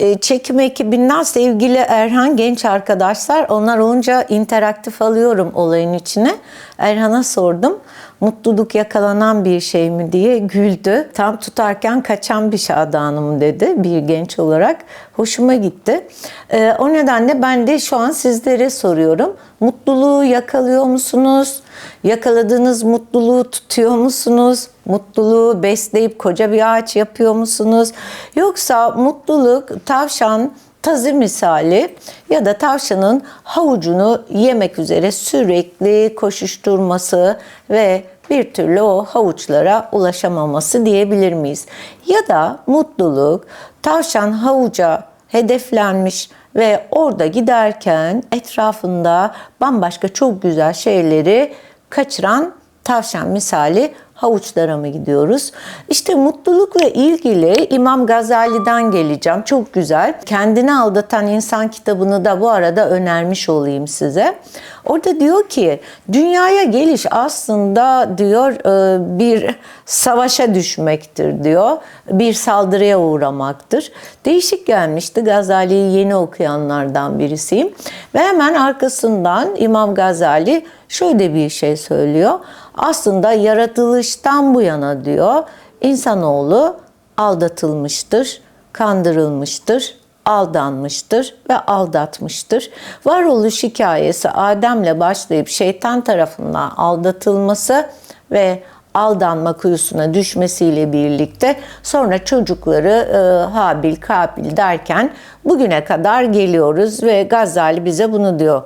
e, çekim ekibinden sevgili Erhan genç arkadaşlar. Onlar olunca interaktif alıyorum olayın içine. Erhan'a sordum. Mutluluk yakalanan bir şey mi diye güldü. Tam tutarken kaçan bir şadanım dedi bir genç olarak. Hoşuma gitti. Ee, o nedenle ben de şu an sizlere soruyorum. Mutluluğu yakalıyor musunuz? Yakaladığınız mutluluğu tutuyor musunuz? Mutluluğu besleyip koca bir ağaç yapıyor musunuz? Yoksa mutluluk tavşan tazı misali ya da tavşanın havucunu yemek üzere sürekli koşuşturması ve bir türlü o havuçlara ulaşamaması diyebilir miyiz? Ya da mutluluk tavşan havuca hedeflenmiş ve orada giderken etrafında bambaşka çok güzel şeyleri kaçıran tavşan misali havuçlara mı gidiyoruz? İşte mutlulukla ilgili İmam Gazali'den geleceğim. Çok güzel. Kendini aldatan insan kitabını da bu arada önermiş olayım size. Orada diyor ki dünyaya geliş aslında diyor e, bir savaşa düşmektir diyor. Bir saldırıya uğramaktır. Değişik gelmişti. Gazali'yi yeni okuyanlardan birisiyim. Ve hemen arkasından İmam Gazali şöyle bir şey söylüyor. Aslında yaratılıştan bu yana diyor insanoğlu aldatılmıştır, kandırılmıştır, aldanmıştır ve aldatmıştır. Varoluş hikayesi Adem'le başlayıp şeytan tarafından aldatılması ve aldanma kuyusuna düşmesiyle birlikte sonra çocukları e, Habil, Kabil derken bugüne kadar geliyoruz ve Gazali bize bunu diyor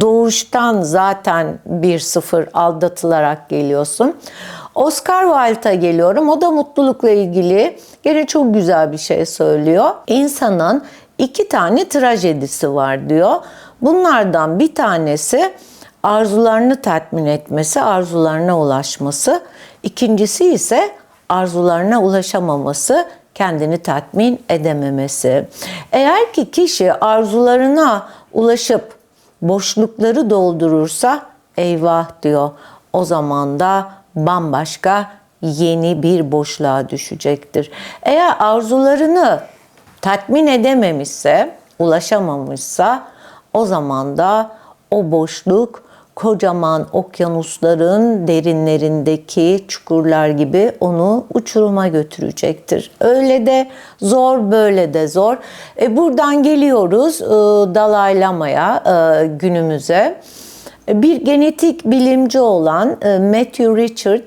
doğuştan zaten bir sıfır aldatılarak geliyorsun. Oscar Wilde'a geliyorum. O da mutlulukla ilgili gene çok güzel bir şey söylüyor. İnsanın iki tane trajedisi var diyor. Bunlardan bir tanesi arzularını tatmin etmesi, arzularına ulaşması. İkincisi ise arzularına ulaşamaması, kendini tatmin edememesi. Eğer ki kişi arzularına ulaşıp boşlukları doldurursa eyvah diyor. O zaman da bambaşka yeni bir boşluğa düşecektir. Eğer arzularını tatmin edememişse, ulaşamamışsa o zaman da o boşluk kocaman okyanusların derinlerindeki çukurlar gibi onu uçuruma götürecektir. Öyle de zor, böyle de zor. E buradan geliyoruz e, Dalai Lama'ya e, günümüze. Bir genetik bilimci olan e, Matthew Richard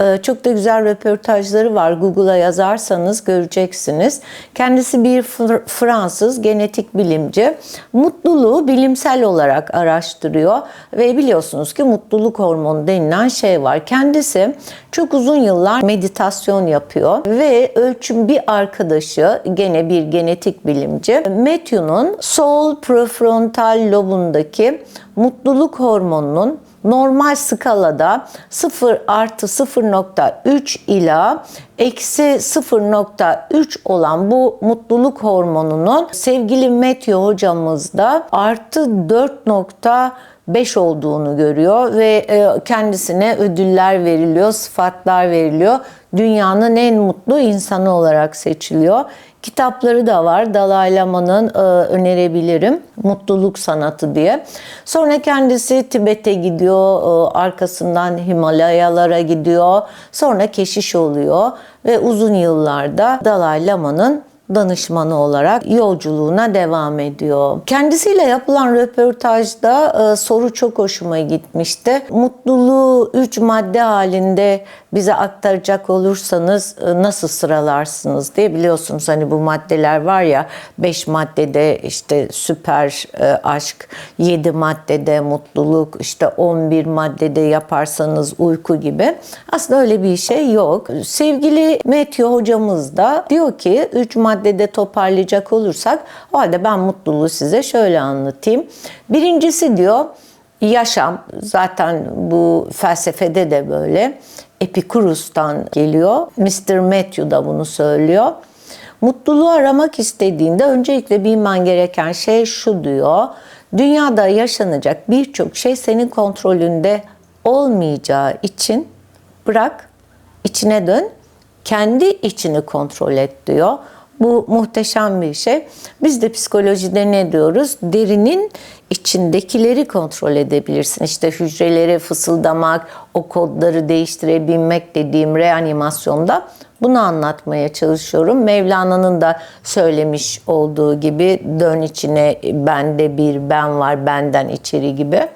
e, çok da güzel röportajları var. Google'a yazarsanız göreceksiniz. Kendisi bir Fransız genetik bilimci. Mutluluğu bilimsel olarak araştırıyor ve biliyorsunuz ki mutluluk hormonu denilen şey var. Kendisi çok uzun yıllar meditasyon yapıyor ve ölçüm bir arkadaşı gene bir genetik bilimci Matthew'nun sol prefrontal lobundaki mutluluk hormonunun normal skalada 0 artı 0.3 ila eksi 0.3 olan bu mutluluk hormonunun sevgili Matthew hocamızda artı 4.5 olduğunu görüyor ve e, kendisine ödüller veriliyor, sıfatlar veriliyor. Dünyanın en mutlu insanı olarak seçiliyor. Kitapları da var. Dalai Lama'nın e, önerebilirim. Mutluluk Sanatı diye. Sonra kendisi Tibet'e gidiyor. E, arkasından Himalayalara gidiyor. Sonra keşiş oluyor. Ve uzun yıllarda Dalai Lama'nın danışmanı olarak yolculuğuna devam ediyor. Kendisiyle yapılan röportajda e, soru çok hoşuma gitmişti. Mutluluğu üç madde halinde bize aktaracak olursanız e, nasıl sıralarsınız diye biliyorsunuz hani bu maddeler var ya 5 maddede işte süper e, aşk, 7 maddede mutluluk, işte 11 maddede yaparsanız uyku gibi. Aslında öyle bir şey yok. Sevgili Matthew hocamız da diyor ki 3 maddede toparlayacak olursak o halde ben mutluluğu size şöyle anlatayım. Birincisi diyor yaşam zaten bu felsefede de böyle Epikurus'tan geliyor. Mr. Matthew da bunu söylüyor. Mutluluğu aramak istediğinde öncelikle bilmen gereken şey şu diyor. Dünyada yaşanacak birçok şey senin kontrolünde olmayacağı için bırak, içine dön, kendi içini kontrol et diyor. Bu muhteşem bir şey. Biz de psikolojide ne diyoruz? Derinin içindekileri kontrol edebilirsin. İşte hücreleri fısıldamak, o kodları değiştirebilmek dediğim reanimasyonda bunu anlatmaya çalışıyorum. Mevlana'nın da söylemiş olduğu gibi dön içine bende bir ben var benden içeri gibi.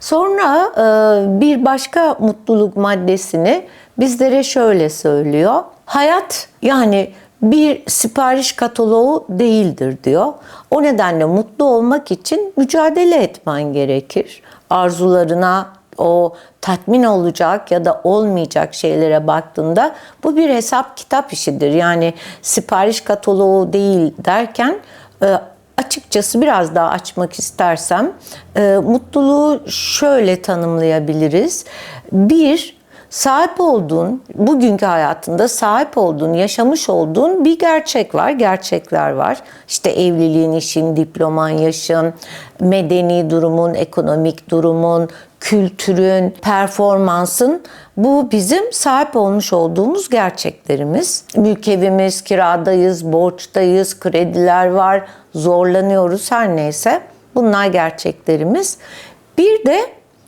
Sonra e, bir başka mutluluk maddesini bizlere şöyle söylüyor. Hayat yani bir sipariş kataloğu değildir diyor. O nedenle mutlu olmak için mücadele etmen gerekir. Arzularına, o tatmin olacak ya da olmayacak şeylere baktığında bu bir hesap kitap işidir. Yani sipariş kataloğu değil derken e, açıkçası biraz daha açmak istersem e, mutluluğu şöyle tanımlayabiliriz. Bir, sahip olduğun, bugünkü hayatında sahip olduğun, yaşamış olduğun bir gerçek var, gerçekler var. İşte evliliğin, işin, diploman, yaşın, medeni durumun, ekonomik durumun, kültürün, performansın bu bizim sahip olmuş olduğumuz gerçeklerimiz. Mülk evimiz, kiradayız, borçtayız, krediler var, zorlanıyoruz her neyse. Bunlar gerçeklerimiz. Bir de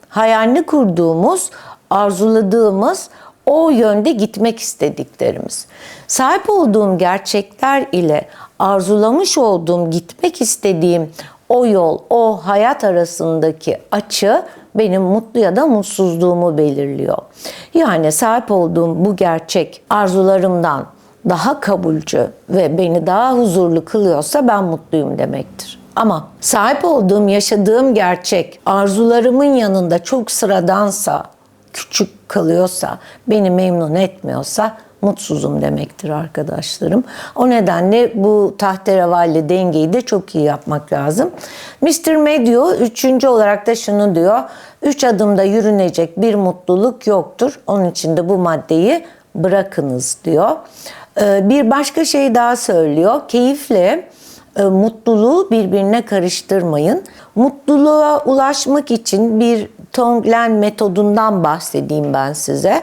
hayalini kurduğumuz, arzuladığımız o yönde gitmek istediklerimiz. Sahip olduğum gerçekler ile arzulamış olduğum, gitmek istediğim o yol, o hayat arasındaki açı benim mutlu ya da mutsuzluğumu belirliyor. Yani sahip olduğum bu gerçek arzularımdan daha kabulcü ve beni daha huzurlu kılıyorsa ben mutluyum demektir. Ama sahip olduğum, yaşadığım gerçek arzularımın yanında çok sıradansa, küçük kalıyorsa, beni memnun etmiyorsa mutsuzum demektir arkadaşlarım. O nedenle bu tahterevalli dengeyi de çok iyi yapmak lazım. Mr. Medio üçüncü olarak da şunu diyor. Üç adımda yürünecek bir mutluluk yoktur. Onun için de bu maddeyi bırakınız diyor. Ee, bir başka şey daha söylüyor. Keyifle e, mutluluğu birbirine karıştırmayın. Mutluluğa ulaşmak için bir Tonglen metodundan bahsedeyim ben size.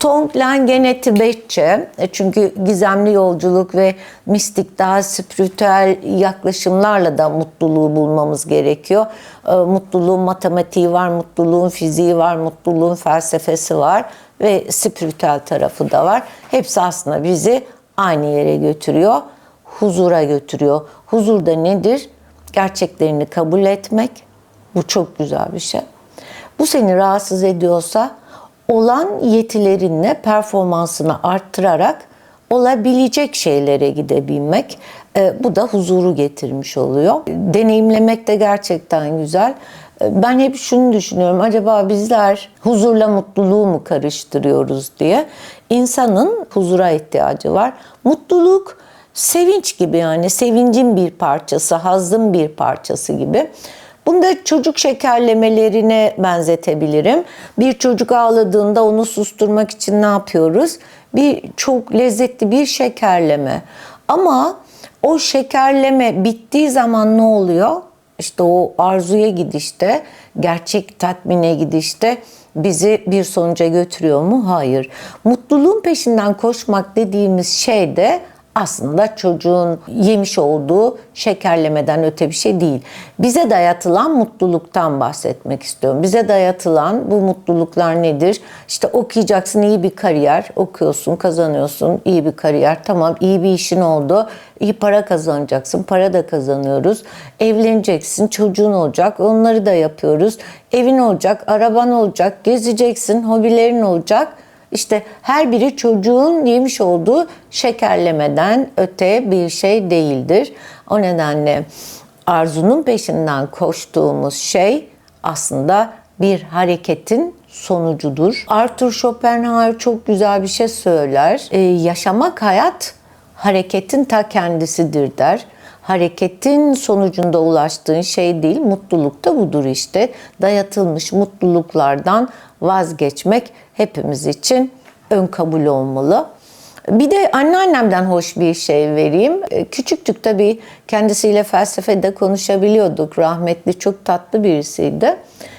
Tonglen gene Tibetçe e, çünkü gizemli yolculuk ve mistik daha spiritüel yaklaşımlarla da mutluluğu bulmamız gerekiyor. E, mutluluğun matematiği var, mutluluğun fiziği var, mutluluğun felsefesi var ve spiritüel tarafı da var. Hepsi aslında bizi aynı yere götürüyor, huzura götürüyor. Huzur da nedir? Gerçeklerini kabul etmek. Bu çok güzel bir şey. Bu seni rahatsız ediyorsa olan yetilerinle performansını arttırarak olabilecek şeylere gidebilmek. E, bu da huzuru getirmiş oluyor. Deneyimlemek de gerçekten güzel. E, ben hep şunu düşünüyorum. Acaba bizler huzurla mutluluğu mu karıştırıyoruz diye. İnsanın huzura ihtiyacı var. Mutluluk sevinç gibi yani sevincin bir parçası, hazın bir parçası gibi. Bunu da çocuk şekerlemelerine benzetebilirim. Bir çocuk ağladığında onu susturmak için ne yapıyoruz? Bir çok lezzetli bir şekerleme. Ama o şekerleme bittiği zaman ne oluyor? İşte o arzuya gidişte, gerçek tatmine gidişte bizi bir sonuca götürüyor mu? Hayır. Mutluluğun peşinden koşmak dediğimiz şey de aslında çocuğun yemiş olduğu şekerlemeden öte bir şey değil. Bize dayatılan mutluluktan bahsetmek istiyorum. Bize dayatılan bu mutluluklar nedir? İşte okuyacaksın iyi bir kariyer, okuyorsun, kazanıyorsun, iyi bir kariyer. Tamam iyi bir işin oldu, iyi para kazanacaksın, para da kazanıyoruz. Evleneceksin, çocuğun olacak, onları da yapıyoruz. Evin olacak, araban olacak, gezeceksin, hobilerin olacak işte her biri çocuğun yemiş olduğu şekerlemeden öte bir şey değildir. O nedenle arzunun peşinden koştuğumuz şey aslında bir hareketin sonucudur. Arthur Schopenhauer çok güzel bir şey söyler. Ee, yaşamak hayat hareketin ta kendisidir der. Hareketin sonucunda ulaştığın şey değil, mutluluk da budur işte. Dayatılmış mutluluklardan vazgeçmek hepimiz için ön kabul olmalı. Bir de anneannemden hoş bir şey vereyim. E, küçüktük tabii kendisiyle felsefede konuşabiliyorduk. Rahmetli çok tatlı birisiydi.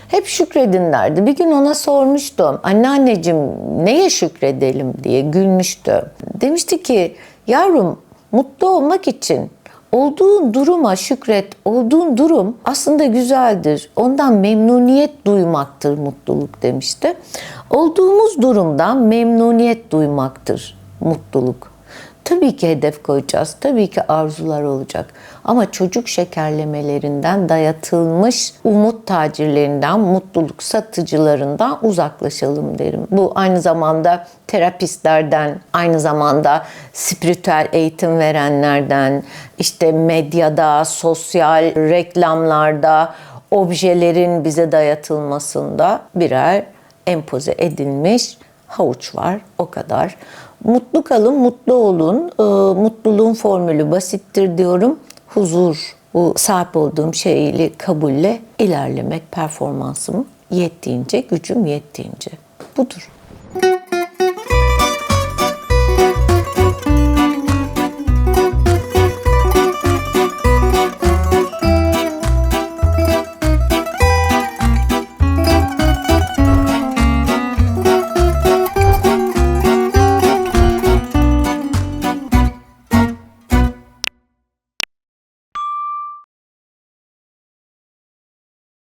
Hep şükredin derdi. Bir gün ona sormuştum. Anneanneciğim neye şükredelim diye gülmüştü. Demişti ki yavrum Mutlu olmak için olduğun duruma şükret. Olduğun durum aslında güzeldir. Ondan memnuniyet duymaktır mutluluk demişti. Olduğumuz durumdan memnuniyet duymaktır mutluluk. Tabii ki hedef koyacağız. Tabii ki arzular olacak. Ama çocuk şekerlemelerinden dayatılmış umut tacirlerinden, mutluluk satıcılarından uzaklaşalım derim. Bu aynı zamanda terapistlerden, aynı zamanda spiritüel eğitim verenlerden, işte medyada, sosyal reklamlarda, objelerin bize dayatılmasında birer empoze edilmiş havuç var. O kadar. Mutlu kalın, mutlu olun. Ee, mutluluğun formülü basittir diyorum. Huzur, bu sahip olduğum şeyle kabulle ilerlemek, performansım yettiğince, gücüm yettiğince. Budur.